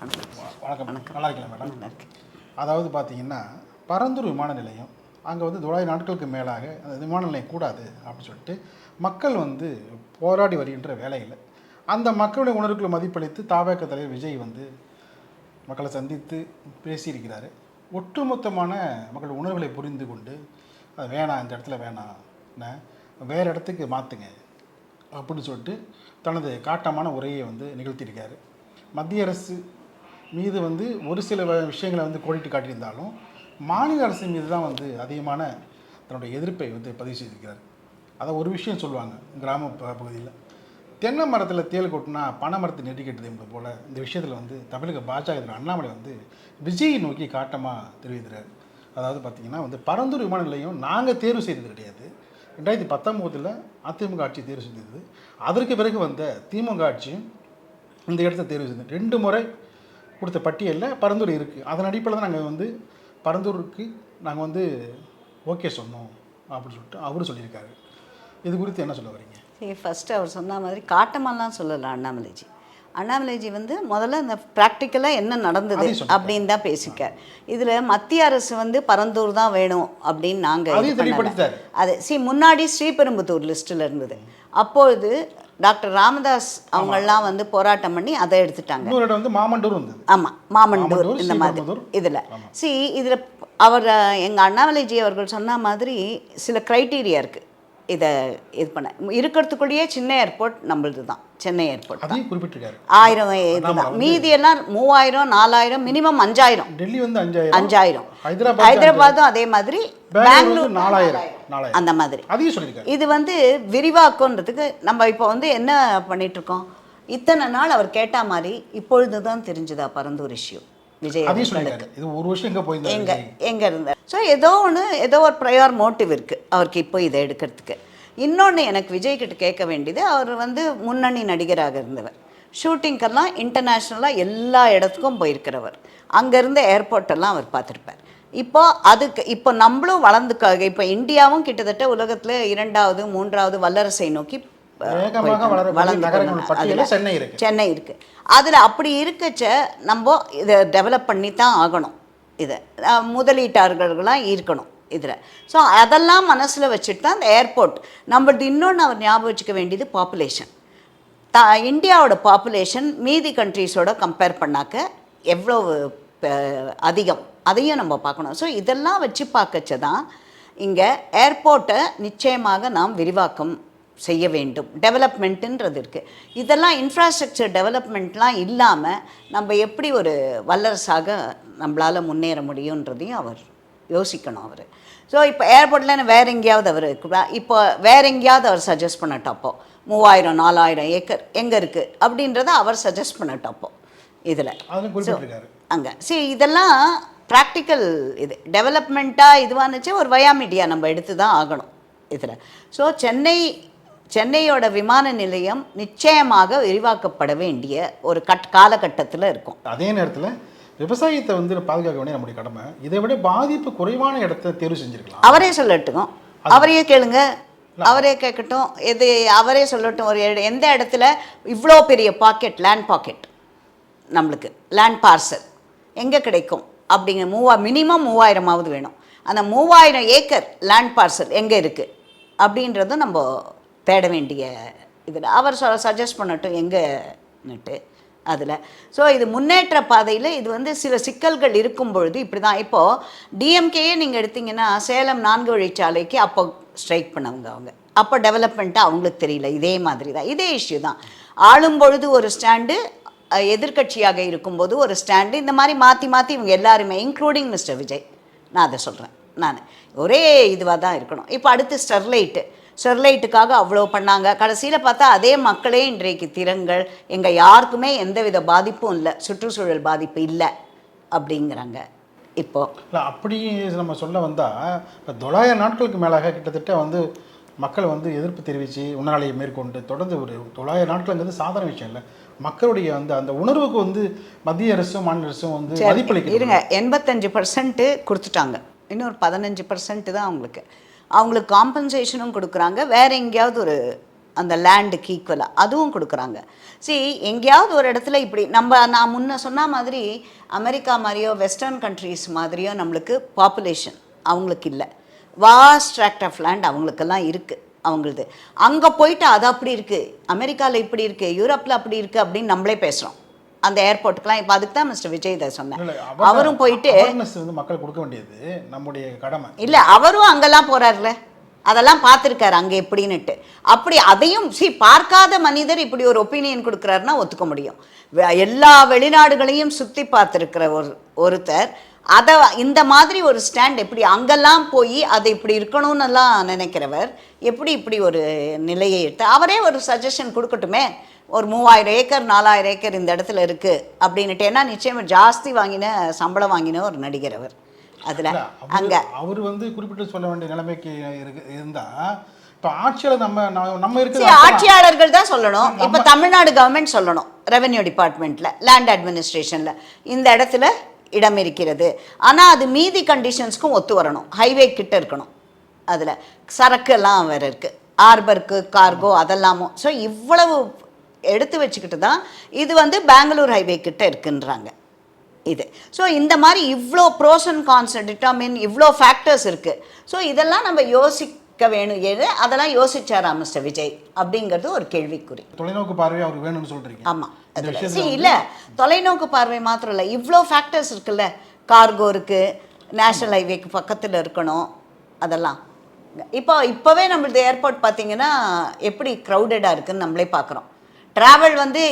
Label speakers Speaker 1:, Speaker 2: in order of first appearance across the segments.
Speaker 1: வணக்கம். நல்லா இருக்கீங்களா மேடம்?
Speaker 2: நல்லா இருக்கு
Speaker 1: அதாவது பார்த்தீங்கன்னா பரந்தூர் விமான நிலையம் அங்கே வந்து தொள்ளாயிரம் நாட்களுக்கு மேலாக அந்த விமான நிலையம் கூடாது அப்படின்னு சொல்லிட்டு மக்கள் வந்து போராடி வருகின்ற வேலையில் அந்த மக்களுடைய உணர்வுகளை மதிப்பளித்து தாவேக்க தலைவர் விஜய் வந்து மக்களை சந்தித்து பேசியிருக்கிறாரு. ஒட்டுமொத்தமான மக்கள் உணர்வுகளை புரிந்து கொண்டு அது வேணாம் இந்த இடத்துல வேணாம் என்ன? வேறு இடத்துக்கு மாற்றுங்க அப்படின்னு சொல்லிட்டு தனது காட்டமான உரையை வந்து நிகழ்த்தியிருக்காரு. மத்திய அரசு மீது வந்து ஒரு சில விஷயங்களை வந்து கோடிட்டு காட்டியிருந்தாலும் மாநில அரசு மீது தான் வந்து அதிகமான தன்னுடைய எதிர்ப்பை வந்து பதிவு செய்திருக்கிறார். அதை ஒரு விஷயம் சொல்லுவாங்க கிராம ப- பகுதியில். தென்னை மரத்தில் தேள் கொட்டினா பனை மரத்தை நெருக்கிட்டது என்பது போல் இந்த விஷயத்தில் வந்து தமிழக பாஜக தலைவர் அண்ணாமலை வந்து விஜயை நோக்கி காட்டமாக தெரிவிக்கிறார். அதாவது பார்த்திங்கன்னா வந்து பரந்தூர் விமான நிலையம் நாங்கள் தேர்வு செய்தது கிடையாது. ரெண்டாயிரத்தி பத்தொம்போதில் அதிமுக ஆட்சி தேர்வு செஞ்சது அதற்கு பிறகு வந்த திமுக ஆட்சியும் இந்த இடத்த தேர்வு செய்தது. ரெண்டு முறை கொடுத்த பட்டியலில் பரந்தூர் இருக்குது அதன் அடிப்படையில் தான் நாங்கள் வந்து பரந்தூருக்கு நாங்கள் வந்து ஓகே சொன்னோம் அப்படின்னு சொல்லிட்டு அவரும் சொல்லியிருக்காரு. இது குறித்து என்ன சொல்ல வரீங்க?
Speaker 2: சரி ஃபஸ்ட்டு அவர் சொன்ன மாதிரி காட்டமாலாம் சொல்லலை அண்ணாமலைஜி. அண்ணாமலைஜி வந்து முதல்ல இந்த ப்ராக்டிக்கலாக என்ன நடந்தது. அப்படின்னு தான் பேசிக்கார் இதில் மத்திய அரசு வந்து பரந்தூர் தான் வேணும் அப்படின்னு நாங்கள். அது சி முன்னாடி ஸ்ரீபெரும்புத்தூர் லிஸ்ட்டில் இருந்தது. அப்பொழுது டாக்டர் ராமதாஸ் அவங்கெல்லாம் வந்து போராட்டம் பண்ணி அதை எடுத்துட்டாங்க.
Speaker 1: வந்து மாமண்டூர்
Speaker 2: ஆமாம் மாமண்டூர் இந்த மாதிரி. இதில். சி இதில் அவர் எங்கள் அண்ணாமலைஜி அவர்கள் சொன்ன மாதிரி சில க்ரைட்டீரியா இருக்குது இதை இது பண்ண. இருக்கிறதுக்குள்ளேயே சின்ன ஏர்போர்ட் நம்மளது தான் சென்னை ஏர்போர்ட்
Speaker 1: அதையும் குறிப்பிட்டிருக்காரு.
Speaker 2: ஆயிரம் இதுதான் மீதி எல்லாம் மூவாயிரம் நாலாயிரம் மினிமம் அஞ்சாயிரம்.
Speaker 1: டெல்லி வந்து அஞ்சாயிரம்.
Speaker 2: அஞ்சாயிரம்.
Speaker 1: ஹைதராபாத்
Speaker 2: ஹைதராபாத்தும் அதே மாதிரி
Speaker 1: பெங்களூர் நாலாயிரம்.
Speaker 2: அந்த மாதிரி. இது வந்து விரிவாக்கன்றதுக்கு நம்ம இப்போ வந்து என்ன பண்ணிட்டு இருக்கோம்? இத்தனை நாள் அவர் கேட்ட மாதிரி இப்பொழுது தான் தெரிஞ்சுதா பரந்தூர் இஷ்யூ விஜய்
Speaker 1: அதையும் சொல்லியிருக்காரு இது ஒரு வருஷம் எங்கே
Speaker 2: எங்க
Speaker 1: போயிருந்தாரு
Speaker 2: எங்க இருந்தார்? ஸோ ஏதோ ஒன்று ஏதோ ஒரு ப்ரையார் மோட்டிவ் இருக்குது அவருக்கு இப்போ இதை எடுக்கிறதுக்கு. இன்னொன்று எனக்கு விஜய் கிட்ட கேட்க வேண்டியது அவர் வந்து முன்னணி நடிகராக இருந்தவர். ஷூட்டிங்கெல்லாம் இன்டர்நேஷ்னலாக எல்லா இடத்துக்கும் போயிருக்கிறவர். அங்கேருந்து ஏர்போர்ட்டெல்லாம் அவர் பார்த்துருப்பார். இப்போ அதுக்கு இப்போ நம்மளும் வளர்ந்துக்காக இப்போ இந்தியாவும் கிட்டத்தட்ட உலகத்தில் இரண்டாவது மூன்றாவது வல்லரசை நோக்கி
Speaker 1: சென்னை இருக்கு.
Speaker 2: சென்னை இருக்குது அதில் அப்படி இருக்கச்ச நம்ம இதை டெவலப் பண்ணி தான் ஆகணும். இதை. முதலீட்டாளர்கள்லாம் இருக்கணும் இதில். ஸோ அதெல்லாம் மனசில் வச்சுட்டு தான் அந்த ஏர்போர்ட் நம்மளது இன்னொன்று அவர் ஞாபகம் வச்சுக்க வேண்டியது பாப்புலேஷன் த இந்தியாவோட பாப்புலேஷன் மீதி கண்ட்ரீஸோட கம்பேர் பண்ணாக்க எவ்வளோ அதிகம். அதையும் நம்ம பார்க்கணும். ஸோ இதெல்லாம் வச்சு பார்க்கச்ச தான் இங்கே ஏர்போர்ட்டை நிச்சயமாக நாம் விரிவாக்கம் செய்ய வேண்டும். டெவலப்மெண்ட்டுன்றது இருக்குது இதெல்லாம் இன்ஃப்ராஸ்ட்ரக்சர் டெவலப்மெண்ட்லாம் இல்லாமல் நம்ம எப்படி ஒரு வல்லரசாக நம்மளால் முன்னேற முடியுன்றதையும் அவர் யோசிக்கணும் அவர். ஸோ இப்போ ஏர்போர்ட்டில் வேறு எங்கேயாவது அவர் இருக்குதா? இப்போ வேறு எங்கேயாவது அவர் சஜஸ்ட் பண்ணட்டும் அப்போ மூவாயிரம் நாலாயிரம் ஏக்கர் எங்கே இருக்குது அப்படின்றத அவர் சஜஸ்ட் பண்ணட்டும் அப்போ இதில். அங்கே. சரி இதெல்லாம் ப்ராக்டிக்கல் இது. டெவலப்மெண்ட்டாக இதுவானுச்சு ஒரு வயா மீடியா நம்ம எடுத்து தான் ஆகணும் இதில். ஸோ சென்னை சென்னையோட விமான நிலையம் நிச்சயமாக விரிவாக்கப்பட வேண்டிய ஒரு கட் காலகட்டத்தில் இருக்கும்.
Speaker 1: அதே நேரத்தில் விவசாயத்தை வந்து பாதுகாக்க வேண்டிய நம்முடைய கடமை. இதை விட பாதிப்பு குறைவான இடத்த தேர்வு செஞ்சிருக்கலாம்.
Speaker 2: அவரே சொல்லட்டும் அவரையே கேளுங்க. அவரே கேட்கட்டும். எது அவரே சொல்லட்டும். ஒரு எந்த இடத்துல இவ்வளோ பெரிய பாக்கெட் லேண்ட் பாக்கெட் நம்மளுக்கு லேண்ட் பார்சல் எங்கே கிடைக்கும்? அப்படிங்கிற மூவா மினிமம் மூவாயிரமாவது வேணும். அந்த மூவாயிரம் ஏக்கர் லேண்ட் பார்சல் எங்கே இருக்குது அப்படின்றத நம்ம தேட வேண்டிய இதில். அவர் சொ சஜஸ்ட் பண்ணட்டும் எங்கேன்னுட்டு அதில். ஸோ இது முன்னேற்ற பாதையில் இது வந்து சில சிக்கல்கள் இருக்கும் பொழுது இப்படி தான் இப்போது டிஎம்கேயே நீங்கள் எடுத்தீங்கன்னா சேலம் நான்கு வழிச்சாலைக்கு அப்போ ஸ்ட்ரைக் பண்ணவங்க அவங்க. அப்போ டெவலப்மெண்ட்டாக அவங்களுக்கு தெரியல. இதே மாதிரி தான். இதே இஷ்யூ தான். ஆளும் பொழுது ஒரு ஸ்டாண்டு எதிர்க்கட்சியாக இருக்கும்போது ஒரு ஸ்டாண்டு இந்த மாதிரி மாற்றி மாற்றி இவங்க எல்லாருமே இன்க்ளூடிங் மிஸ்டர் விஜய். நான் அதை சொல்கிறேன் நான். ஒரே இதுவாக தான் இருக்கணும். இப்போ அடுத்து ஸ்டெர்லைட்டு ஸ்டெர்லைட்டுக்காக அவ்வளோ பண்ணாங்க. கடைசியில் பார்த்தா அதே மக்களே இன்றைக்கு திறங்கள் எங்கள் யாருக்குமே எந்தவித பாதிப்பும் இல்லை. சுற்றுச்சூழல் பாதிப்பு இல்லை அப்படிங்கிறாங்க. இப்போது
Speaker 1: இல்லை அப்படி நம்ம சொல்ல வந்தால் இப்போ தொள்ளாயிரம் நாட்களுக்கு மேலாக கிட்டத்தட்ட வந்து மக்கள் வந்து எதிர்ப்பு தெரிவித்து உணராலையை மேற்கொண்டு தொடர்ந்து ஒரு தொள்ளாயிரம் நாட்கள்ங்கிறது சாதாரண விஷயம் இல்லை. மக்களுடைய அந்த அந்த உணர்வுக்கு வந்து மத்திய அரசும் மாநில அரசும் வந்து மதிப்பளிக்கிறது
Speaker 2: இருங்க. எண்பத்தஞ்சு பர்சன்ட்டு கொடுத்துட்டாங்க. இன்னொரு பதினஞ்சு பர்சன்ட் தான் அவங்களுக்கு. அவங்களுக்கு காம்பன்சேஷனும் கொடுக்குறாங்க. வேற எங்கேயாவது ஒரு அந்த லேண்டுக்கு ஈக்குவலாக அதுவும் கொடுக்குறாங்க. சரி எங்கேயாவது ஒரு இடத்துல இப்படி நம்ம நான் முன்ன சொன்ன மாதிரி அமெரிக்கா மாதிரியோ வெஸ்டர்ன் கண்ட்ரீஸ் மாதிரியோ நம்மளுக்கு பாப்புலேஷன் அவங்களுக்கு இல்லை. வாஸ்ட் ட்ராக்ட் ஆஃப் லேண்ட் அவங்களுக்கெல்லாம் இருக்குது அவங்களது. அங்கே போயிட்டு அது அப்படி இருக்குது அமெரிக்காவில் இப்படி இருக்குது யூரோப்பில் அப்படி இருக்குது அப்படின்னு நம்மளே பேசுகிறோம் அந்த ஏர்போர்ட்டுக்கெலாம் இப்போ அதுக்கு தான் மிஸ்டர் விஜய் இதை சொன்னேன். அவரும் போயிட்டு
Speaker 1: வந்து மக்கள் கொடுக்க வேண்டியது நம்முடைய கடமை.
Speaker 2: இல்லை அவரும் அங்கெல்லாம் போறாருல அதெல்லாம் பார்த்துருக்காரு அங்கே எப்படின்னுட்டு. அப்படி அதையும் சி பார்க்காத மனிதர் இப்படி ஒரு ஒப்பீனியன் கொடுக்குறாருன்னா ஒத்துக்க முடியும். எல்லா வெளிநாடுகளையும் சுற்றி பார்த்துருக்கிற ஒரு ஒருத்தர் அதை இந்த மாதிரி ஒரு ஸ்டாண்ட் எப்படி அங்கெல்லாம் போய் அது இப்படி இருக்கணும்னுலாம் நினைக்கிறவர் எப்படி இப்படி ஒரு நிலையை எடுத்து அவரே ஒரு சஜஷன் கொடுக்கட்டுமே. ஒரு மூவாயிரம் ஏக்கர் நாலாயிரம் ஏக்கர் இந்த இடத்துல இருக்குது அப்படின்னுட்டு ஏன்னா நிச்சயமா ஜாஸ்தி வாங்கின சம்பளம் வாங்கின ஒரு நடிகர் அவர். அதில் அங்கே
Speaker 1: அவர் வந்து குறிப்பிட்டு சொல்ல வேண்டிய நிலைமைக்கு இருக்கு இருந்தா இப்போ ஆட்சியாளர் நம்ம நம்ம- இருக்கிற
Speaker 2: ஆட்சியாளர்கள் தான் சொல்லணும். இப்போ தமிழ்நாடு கவர்மெண்ட் சொல்லணும் ரெவென்யூ டிபார்ட்மெண்ட்ல லேண்ட் அட்மினிஸ்ட்ரேஷன்ல இந்த இடத்துல இடம் இருக்கிறது. ஆனா அது மீதி கண்டிஷன்ஸ்க்கும் ஒத்து வரணும். ஹைவே கிட்ட இருக்கணும். அதுல சரக்கு எல்லாம் வேற இருக்கு. ஆர்பருக்கு கார்கோ அதெல்லாமும். ஸோ இவ்வளவு எடுத்து வச்சுக்கிட்டு தான் இது வந்து பெங்களூர் ஹைவே கிட்ட இருக்குன்றாங்க. இது. ஸோ இந்த மாதிரி இவ்வளோ ப்ரோஸ் அண்ட் கான்ஸ் டிட்டர்மின் இவ்வளோ ஃபேக்டர்ஸ் இருக்குது ஸோ இதெல்லாம் நம்ம யோசிக்க வேணும். எது? அதெல்லாம் யோசிச்சாரா மிஸ்டர் விஜய்? அப்படிங்கிறது ஒரு கேள்விக்குறி.
Speaker 1: தொலைநோக்கு பார்வை அவருக்கு வேணும்னு சொல்றீங்க.
Speaker 2: ஆமாம் இல்லை. தொலைநோக்கு பார்வை மாத்திரம் இல்லை. இவ்வளோ ஃபேக்டர்ஸ் இருக்குல்ல. கார்கோ இருக்குது நேஷனல் ஹைவேக்கு பக்கத்தில் இருக்கணும். அதெல்லாம். இப்போ இப்போவே நம்மளது ஏர்போர்ட் பார்த்தீங்கன்னா எப்படி க்ரௌடடாக இருக்குன்னு நம்மளே பார்க்குறோம் ட்ராவல் வந்து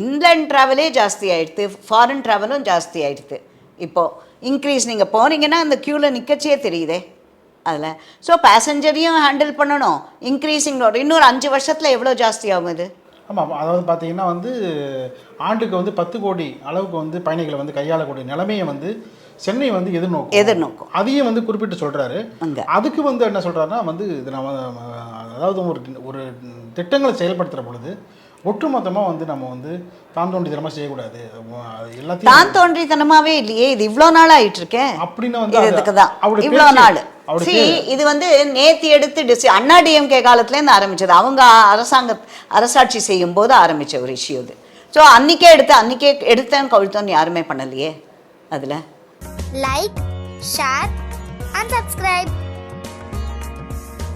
Speaker 2: இன்லேண்ட் ட்ராவலே ஜாஸ்தி ஆயிடுது ஃபாரின் ட்ராவலும் ஜாஸ்தி ஆயிடுது இப்போது இன்க்ரீஸ் நீங்கள் போனீங்கன்னா அந்த க்யூவில் நிற்கச்சியே தெரியுதே அதில். ஸோ பேசஞ்சரையும் ஹேண்டில் பண்ணணும். இன்க்ரீஸிங் இன்னொரு அஞ்சு வருஷத்தில் எவ்வளோ ஜாஸ்தி ஆகும் இது
Speaker 1: ஆமாம் அதாவது பார்த்தீங்கன்னா வந்து ஆண்டுக்கு வந்து பத்து கோடி அளவுக்கு வந்து பயணிகளை வந்து கையாளக்கூடிய நிலைமையை வந்து சென்னை வந்து எதிர்நோக்கும்.
Speaker 2: எதிர்நோக்கும்.
Speaker 1: அதையும் வந்து குறிப்பிட்டு
Speaker 2: அங்க.
Speaker 1: அதுக்கு வந்து என்ன சொல்றாருன்னா வந்து இது நம்ம அதாவது ஒரு ஒரு திட்டங்களை செயல்படுத்துகிற பொழுது ஒட்டுமொத்தமாக வந்து நம்ம வந்து தான் தோண்டித்தனமாக செய்யக்கூடாது. எல்லாத்தையும்
Speaker 2: தான் தோன்றித்தனமாவே இல்லையே இது இவ்வளோ நாள் ஆயிட்டு இருக்கேன்
Speaker 1: அப்படின்னு வந்து
Speaker 2: இதுக்கு தான். இவ்வளோ நாள். சி இது வந்து நேத்தி எடுத்து டிசி அண்ணா டிஎம்கே காலத்துலேருந்து ஆரம்பிச்சது. அவங்க அரசாங்க அரசாட்சி செய்யும் போது ஆரம்பிச்ச ஒரு இஷ்யூ இது. ஸோ அன்னைக்கே எடுத்து அன்னைக்கே எடுத்தேன் கவிழ்த்தோன்னு யாருமே பண்ணலையே அதில்.
Speaker 3: Like share and subscribe